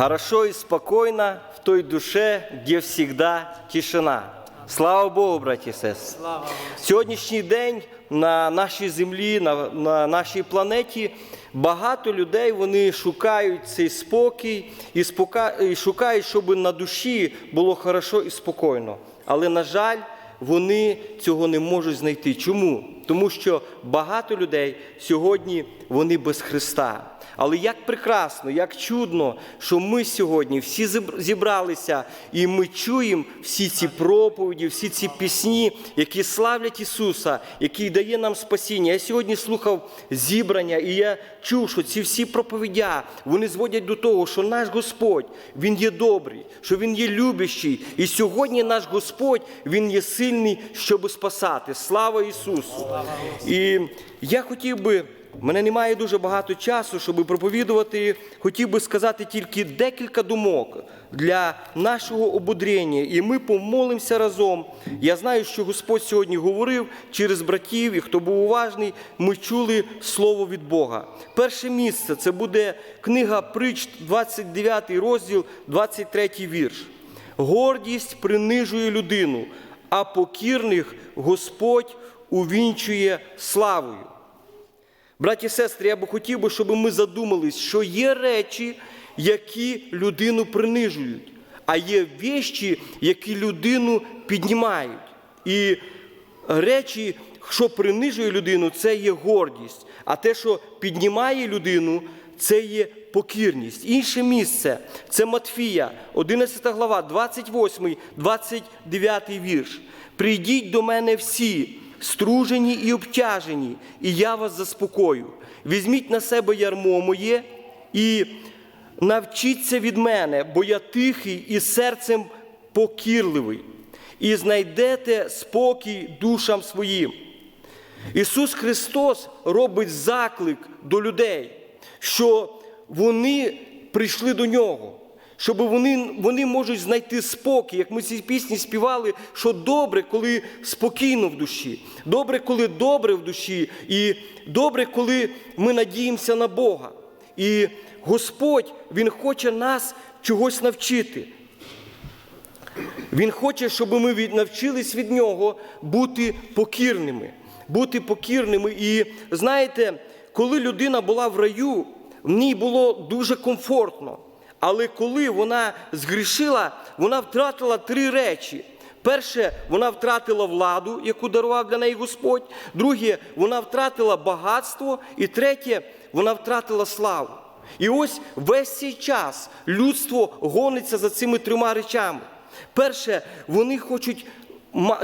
Хорошо и спокойно в той душе, где всегда тишина. Слава Богу, браті і сестри. Сьогоднішній день на нашій землі, на, на нашій планеті багато людей вони шукають цей спокій і, спока... і шукають, щоб на душі було хорошо і спокійно. Але, на жаль, вони цього не можуть знайти. Чому? Тому що багато людей сьогодні вони без Христа. Але як прекрасно, як чудно, що ми сьогодні всі зібралися і ми чуємо всі ці проповіді, всі ці пісні, які славлять Ісуса, який дає нам спасіння. Я сьогодні слухав зібрання, і я чув, що ці всі проповідя вони зводять до того, що наш Господь Він є добрий, що Він є любящий. І сьогодні наш Господь Він є сильний, щоб спасати. Слава Ісусу! І я хотів би. Мене немає дуже багато часу, щоб проповідувати. Хотів би сказати тільки декілька думок для нашого ободрення. І ми помолимося разом. Я знаю, що Господь сьогодні говорив через братів, і хто був уважний, ми чули слово від Бога. Перше місце це буде книга Притч, 29 розділ, 23 вірш. Гордість принижує людину, а покірних Господь увінчує славою. Браті і сестри, я би хотів би, щоб ми задумались, що є речі, які людину принижують, а є вещі, які людину піднімають. І речі, що принижує людину, це є гордість. А те, що піднімає людину, це є покірність. Інше місце це Матфія, 11 глава, 28, 29 вірш. Прийдіть до мене всі, стружені і обтяжені, і я вас заспокою. Візьміть на себе ярмо моє і навчіться від мене, бо я тихий і серцем покірливий, і знайдете спокій душам своїм. Ісус Христос робить заклик до людей, що вони прийшли до Нього, щоб вони, вони можуть знайти спокій, як ми ці пісні співали, що добре, коли спокійно в душі, добре, коли добре в душі, і добре, коли ми надіємося на Бога. І Господь, Він хоче нас чогось навчити. Він хоче, щоб ми від- навчились від нього бути покірними, бути покірними. І знаєте, коли людина була в раю, в ній було дуже комфортно. Але коли вона згрішила, вона втратила три речі. Перше, вона втратила владу, яку дарував для неї Господь. Друге, вона втратила багатство. І третє, вона втратила славу. І ось весь цей час людство гониться за цими трьома речами. Перше, вони хочуть,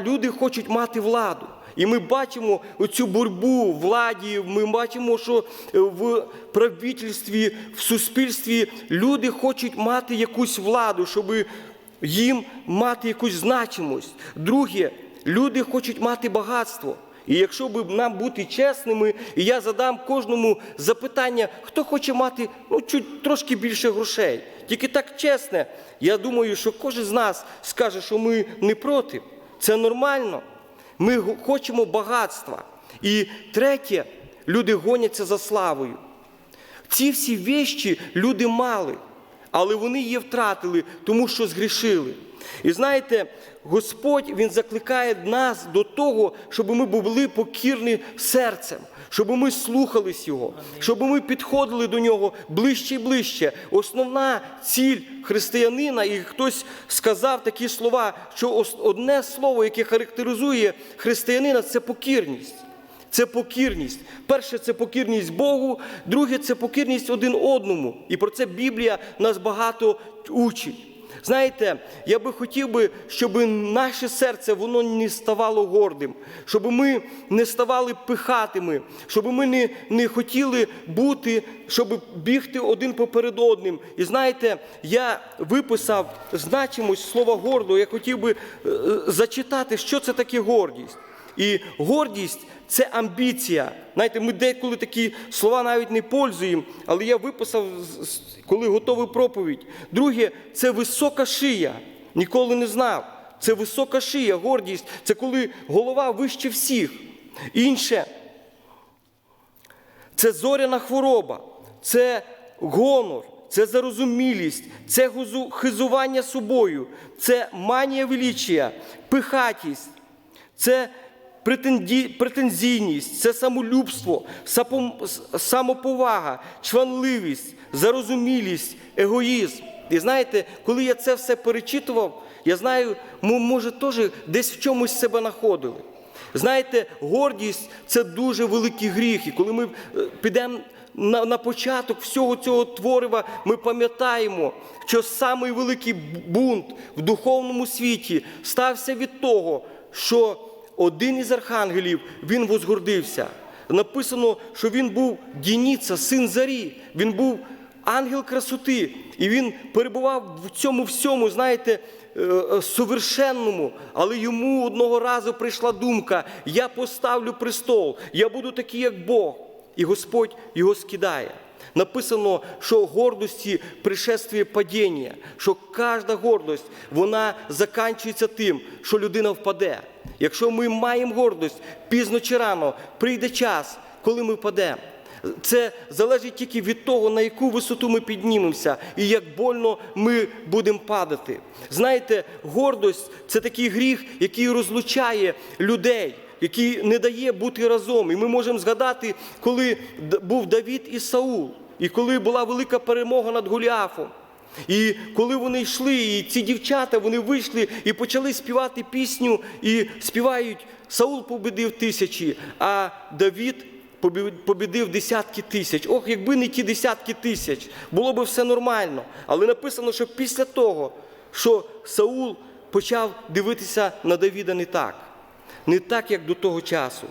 люди хочуть мати владу. І ми бачимо оцю боротьбу владі, ми бачимо, що е, в правительстві, в суспільстві люди хочуть мати якусь владу, щоб їм мати якусь значимость. Друге, люди хочуть мати багатство. І якщо б нам бути чесними, і я задам кожному запитання, хто хоче мати ну, чуть трошки більше грошей. Тільки так чесне, я думаю, що кожен з нас скаже, що ми не проти. Це нормально. Ми хочемо багатства. І третє, люди гоняться за славою. Ці всі вещі люди мали, але вони її втратили, тому що згрішили. І знаєте, Господь Він закликає нас до того, щоб ми були покірні серцем, щоб ми слухались Його, щоб ми підходили до нього ближче і ближче. Основна ціль християнина, і хтось сказав такі слова, що одне слово, яке характеризує християнина, це покірність. Це покірність. Перше це покірність Богу, друге це покірність один одному. І про це Біблія нас багато учить. Знаєте, я би хотів би, щоб наше серце воно не ставало гордим, щоб ми не ставали пихатими, щоб ми не, не хотіли бути, щоб бігти один поперед одним. І знаєте, я виписав значимость слова гордо. Я хотів би е, зачитати, що це таке гордість. І гордість це амбіція. Знаєте, ми деколи такі слова навіть не пользуємо, але я виписав, коли готовий проповідь. Друге, це висока шия. Ніколи не знав. Це висока шия, гордість. Це коли голова вище всіх. Інше це зоряна хвороба, це гонор, це зарозумілість, це хизування собою, це манія величія, пихатість, це претензійність, це самолюбство, самоповага, чванливість, зарозумілість, егоїзм. І знаєте, коли я це все перечитував, я знаю, ми, може, теж десь в чомусь себе знаходили. Знаєте, гордість це дуже великий гріх. І коли ми е, підемо на, на початок всього цього творива, ми пам'ятаємо, що самий великий бунт в духовному світі стався від того, що один із архангелів він возгордився. Написано, що він був Дініца, син Зарі. Він був ангел красоти, і він перебував в цьому всьому, знаєте, е, е, совершенному. Але йому одного разу прийшла думка: я поставлю престол, я буду такий, як Бог. І Господь його скидає. Написано, що гордості пришествує падіння, що кожна гордость вона заканчується тим, що людина впаде. Якщо ми маємо гордость, пізно чи рано прийде час, коли ми впадемо. Це залежить тільки від того, на яку висоту ми піднімемося і як больно ми будемо падати. Знаєте, гордость це такий гріх, який розлучає людей, який не дає бути разом. І ми можемо згадати, коли був Давід і Саул, і коли була велика перемога над Голіафом. І коли вони йшли, і ці дівчата вони вийшли і почали співати пісню, і співають Саул побідив тисячі, а Давід побідив десятки тисяч. Ох, якби не ті десятки тисяч, було б все нормально. Але написано, що після того, що Саул почав дивитися на Давіда не так, не так, як до того часу.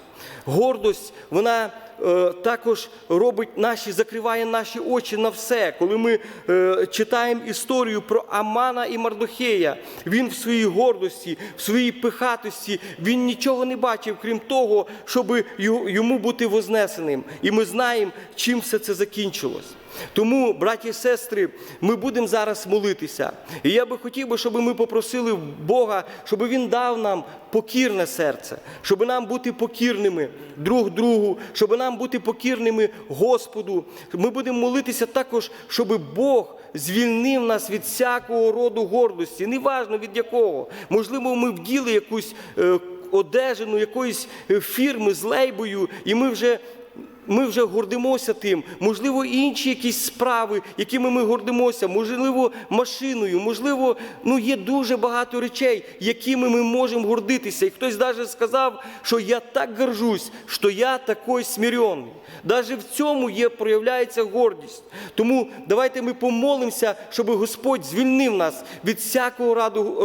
Гордость, вона е, також робить наші, закриває наші очі на все. Коли ми е, читаємо історію про Амана і Мардохея, він в своїй гордості, в своїй пихатості, він нічого не бачив, крім того, щоб йому бути вознесеним. І ми знаємо, чим все це закінчилось. Тому, браті і сестри, ми будемо зараз молитися. І я би хотів би, щоб ми попросили Бога, щоб Він дав нам покірне серце, щоб нам бути покірними друг другу, щоб нам бути покірними Господу. Ми будемо молитися також, щоб Бог звільнив нас від всякого роду гордості, неважно від якого. Можливо, ми вділи якусь е, одежину якоїсь е, фірми з лейбою, і ми вже ми вже гордимося тим, можливо, інші якісь справи, якими ми гордимося, можливо, машиною, можливо, ну є дуже багато речей, якими ми можемо гордитися. І хтось навіть сказав, що я так горжусь, що я такий смиренний. Навіть в цьому є, проявляється гордість. Тому давайте ми помолимося, щоб Господь звільнив нас від всякого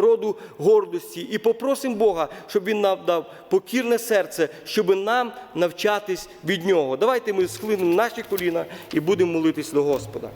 роду гордості і попросимо Бога, щоб Він нам дав покірне серце, щоб нам навчатись від нього. Давайте ми схлинемо наші коліна і будемо молитись до Господа.